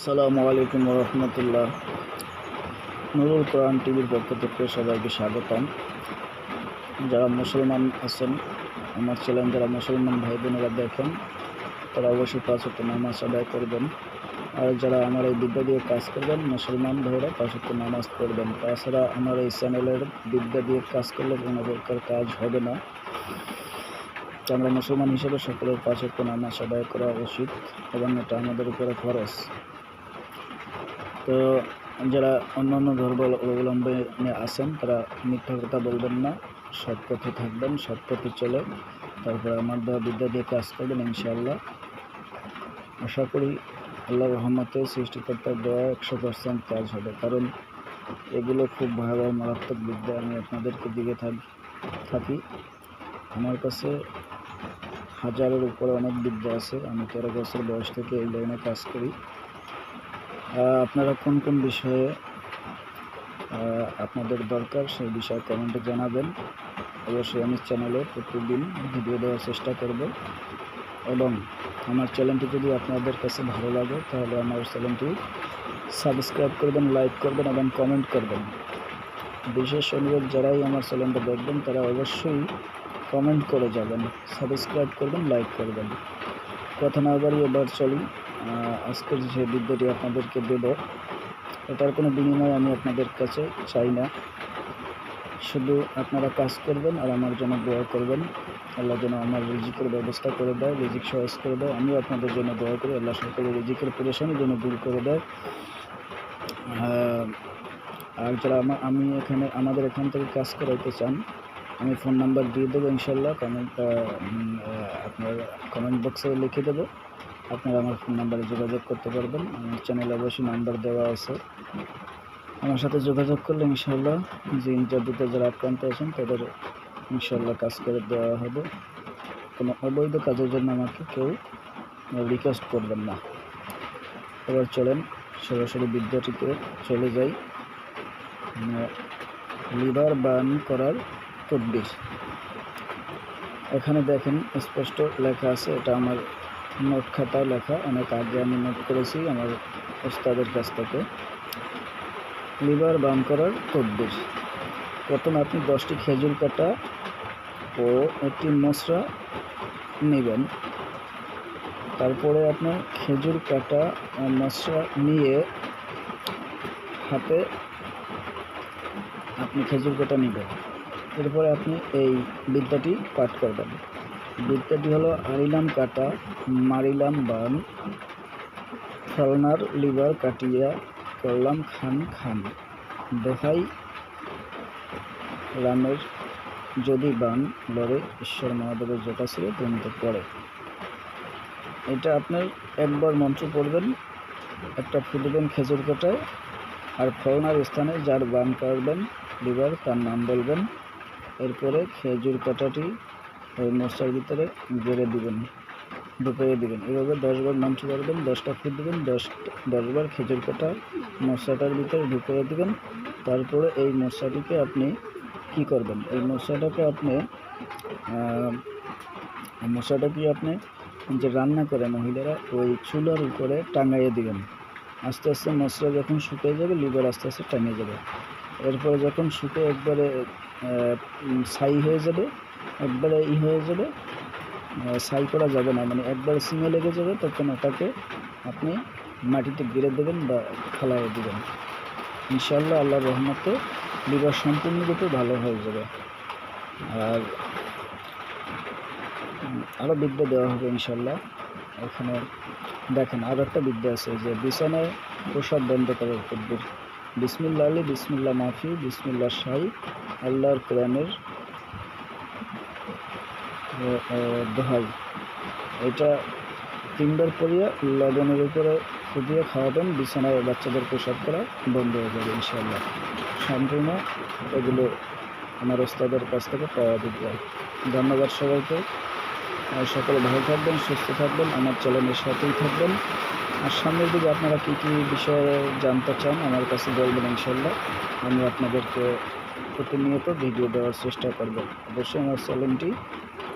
আসসালামু আলাইকুম রহমতুল্লাহ। নুরুল কোরআন টিভির পক্ষ থেকে সবাইকে স্বাগতম। যারা মুসলমান আছেন, আমার চ্যানেল যারা মুসলমান ভাই বোনেরা দেখেন, তারা অবশ্যই পাঁচ ওয়াক্ত নামাজ আদায় করবেন। আর যারা আমার এই বিদ্যা দিয়ে কাজ করবেন, মুসলমান ভাইরা পাঁচ ওয়াক্ত নামাজ পড়বেন। তাছাড়া আমার এই চ্যানেলের বিদ্যা দিয়ে কাজ করলে কোনো প্রকার কাজ হবে না। আমরা মুসলমান হিসেবে সকলের পাঁচ ওয়াক্ত নামাজ আদায় করা উচিত, এবং এটা আমাদের উপরে খরচ তো যারা অন্যান্য ধর্ম অবলম্বনে আছেন, তারা মিথ্যা কথা বলবেন না, সৎ পথে থাকবেন, সৎ পথে চলে তারপরে আমার দেওয়া বিদ্যা দিয়ে কাজ করবেন, ইনশাআল্লাহ। আশা করি আল্লাহ রহমতে সৃষ্টিকর্তার দেওয়া একশো পার্সেন্ট কাজ হবে। কারণ এগুলো খুব ভয়াবহ, মারাত্মক বিদ্যা আমি আপনাদেরকে দিকে থাক- আমার কাছে হাজারের উপরে অনেক বিদ্যা আছে। আমি তেরো বছর বয়স থেকে এই লাইনে কাজ করি। আপনারা কোন কোন বিষয়ে আপনাদের দরকার সেই বিষয়ে কমেন্টে জানাবেন। অবশ্যই আমি চ্যানেলে প্রতিদিন ভিডিও দেওয়ার চেষ্টা করব। এবং আমার চ্যানেলটি যদি আপনাদের কাছে ভালো লাগে, তাহলে আমার চ্যানেলটি সাবস্ক্রাইব করবেন লাইক করবেন এবং কমেন্ট করবেন। বিশেষ অনুরোধ, যারাই আমার চ্যানেলটা দেখবেন, তারা অবশ্যই কমেন্ট করে যাবেন সাবস্ক্রাইব করবেন লাইক করবেন। কথা না বাড়িয়ে এবার চলি। আহ, আজকের যে বিদ্যাটি আপনাদেরকে দেব এটার কোনো বিনিময় আমি আপনাদের কাছে চাই না। শুধু আপনারা কাজ করবেন আর আমার জন্য দোয়া করবেন। আল্লাহ যেন আমার রিজিকের ব্যবস্থা করে দেয় রিজিক সহজ করে দেয়। আমিও আপনাদের জন্য দোয়া করি আল্লাহ সকলের রিজিকের পরেশানি যেন দূর করে দেয়। আর যারা আমার আমি এখানে আমাদের এখান থেকে কাজ করাইতে চান আমি ফোন নাম্বার দিয়ে দেবো ইনশাল্লাহ। কমেন্ট আপনার কমেন্ট বক্সে লিখে দেবো। আপনারা আমার ফোন নাম্বারে যোগাযোগ করতে পারবেন। আমার চ্যানেলে অবশ্যই নাম্বার দেওয়া আছে। আমার সাথে যোগাযোগ করলে ইনশাল্লাহ যে ইন্টারভিউতে যারা আক্রান্ত আছেন, তাদের ইনশাল্লাহ কাজ করে দেওয়া হবে। কোনো অবৈধ কাজের জন্য আমাকে কেউ রিকোয়েস্ট করবেন না। এবার চলেন, সরাসরি বিদ্যাটিতে চলে যাই। লিভার বার্ন করার তদ্বির। এখানে দেখেন, স্পষ্ট লেখা আছে, এটা আমার নোট খাতায় লেখা অনেক আগে আমি নোট করেছি আমার ওস্তাদের কাছ থেকে। লিভার বার্ন করার তদ্বির। প্রথম আপনি দশটি খেজুর কাটা ও একটি মশলা নেবেন। তারপরে আপনার খেজুর কাটা মশলা নিয়ে হাতে আপনি খেজুর কাটা নেবেন। এরপরে আপনি এই বিদ্যাটি পাঠ করবেন। বিদ্যাটি হলো আরিলাম কাটা, মারিলাম বান ফলনার লিভার কাটিয়া, করলাম খান খান। দোহাই রামের যদি বান লড়ে, ঈশ্বর মহাদেবের জটা ছিল প্রণীত করে। এটা আপনার একবার মন্ত্র পড়বেন, একটা ফুটবেন খেজুর কাটায়, আর ফলনার স্থানে যার বান করবেন লিভার তার নাম বলবেন। এরপরে খেজুর কাটাটি ওই মশলার ভিতরে গেড়ে দিবেন ঢুকিয়ে দিবেন। এভাবে দশবার মন্ত্র করবেন দশটা ফুট দিবেন, দশ দশবার খেজুর কাটা মশলাটার ভিতরে ঢুকিয়ে দিবেন। তারপরে এই মশলাটিকে আপনি কি করবেন? এই মশলাটাকে আপনি মশলাটাকে আপনি যে রান্না করে মহিলারা, ওই চুলার উপরে টাঙাইয়ে দিবেন। আস্তে আস্তে মশলা যখন শুকিয়ে যাবে, লিভার আস্তে আস্তে টাঙিয়ে যাবে। এরপরে যখন শুকে একবারে ছাই হয়ে যাবে একবারে ই হয়ে যাবে ছাই করা যাবে না। মানে একবারে সিমে লেগে যাবে, তখন ওটাকে আপনি মাটিতে গেড়ে দেবেন বা ফেলাইয়ে দেবেন। ইনশাল্লাহ আল্লাহর রহমতে লিভার সম্পূর্ণরূপে ভালো হয়ে যাবে। আর আরও বিদ্যা দেওয়া হবে ইনশাল্লাহ এখানে দেখেন, আর একটা বিদ্যা আছে যে বিছানায় প্রসাদ বন্ধ করার তদ্বির বিসমিল্লা আলী বিসমিল্লা মাফি বিসমিল্লা শাহি, আল্লাহর কোরআনের দোহাই। এটা তিনবার পরিয়া লবণের উপরে ফুটিয়ে খাওয়াবেন, বিছানায় বাচ্চাদের প্রসাদ করা বন্ধ হয়ে যাবে ইনশাল্লাহ সম্পূর্ণ এগুলো আমার ওস্তাদের কাছ থেকে পাওয়া বিদ্যা ধন্যবাদ সবাইকে। সকলে ভালো থাকবেন, সুস্থ থাকবেন, আমার চ্যানেলের সাথেই থাকবেন। আর সামনের দিকে আপনারা কী কী বিষয়ে জানতে চান আমার কাছে বলবেন ইনশাল্লাহ আমি আপনাদেরকে প্রতিনিয়ত ভিডিও দেওয়ার চেষ্টা করব। অবশ্যই আমার চ্যানেলটি